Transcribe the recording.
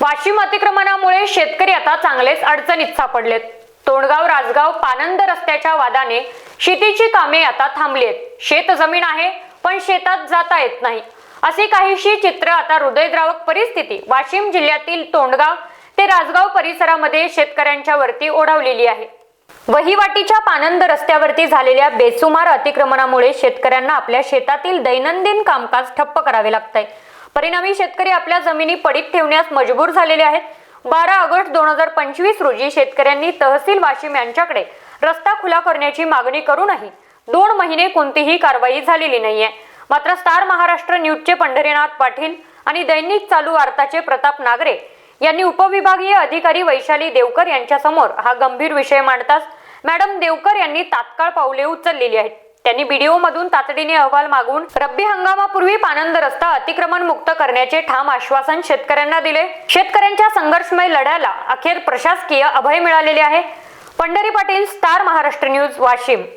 वाशिम अतिक्रमणामुळे शेतकरी आता चांगलेच अडचणीत सापडलेत. तोंडगाव राजगाव पानंद रस्त्याच्या वादाने शेतीची कामे आता थांबली आहेत शेत जमीन आहे पण शेतात जाता येत नाही. असे काहीशी चित्र आता हृदयद्रावक परिस्थिती वाशिम जिल्ह्यातील तोंडगाव ते राजगाव परिसरामध्ये शेतकऱ्यांच्या वरती ओढावलेली आहे. वहिवाटीच्या पानंद रस्त्यावरती झालेल्या बेसुमार अतिक्रमणामुळे शेतकऱ्यांना आपल्या शेतातील दैनंदिन कामकाज ठप्प करावे लागतंय. परिणामी शेतकरी आपल्या जमिनी पडीत ठेवण्यास मजबूर झालेले आहेत. बारा ऑगस्ट दोन हजार पंचवीस रोजी शेतकऱ्यांनी तहसील वाशिम यांच्याकडे रस्ता खुला करण्याची मागणी करूनही दोन महिने कोणतीही कारवाई झालेली नाहीये. मात्र स्टार महाराष्ट्र न्यूजचे पंढरीनाथ पाटील आणि दैनिक चालू वार्ताचे प्रताप नागरे यांनी उपविभागीय अधिकारी वैशाली देवकर यांच्यासमोर हा गंभीर विषय मांडताच मॅडम देवकर यांनी तात्काळ पावले उचललेली आहेत. त्यांनी बीडीओ मधून तातडीने अहवाल मागून रब्बी हंगामापूर्वी पानंद रस्ता अतिक्रमण मुक्त करण्याचे ठाम आश्वासन शेतकऱ्यांना दिले. शेतकऱ्यांच्या संघर्षमय लढ्याला अखेर प्रशासकीय अभय मिळालेले आहे. Pandhari Patil star Maharashtra news Washim.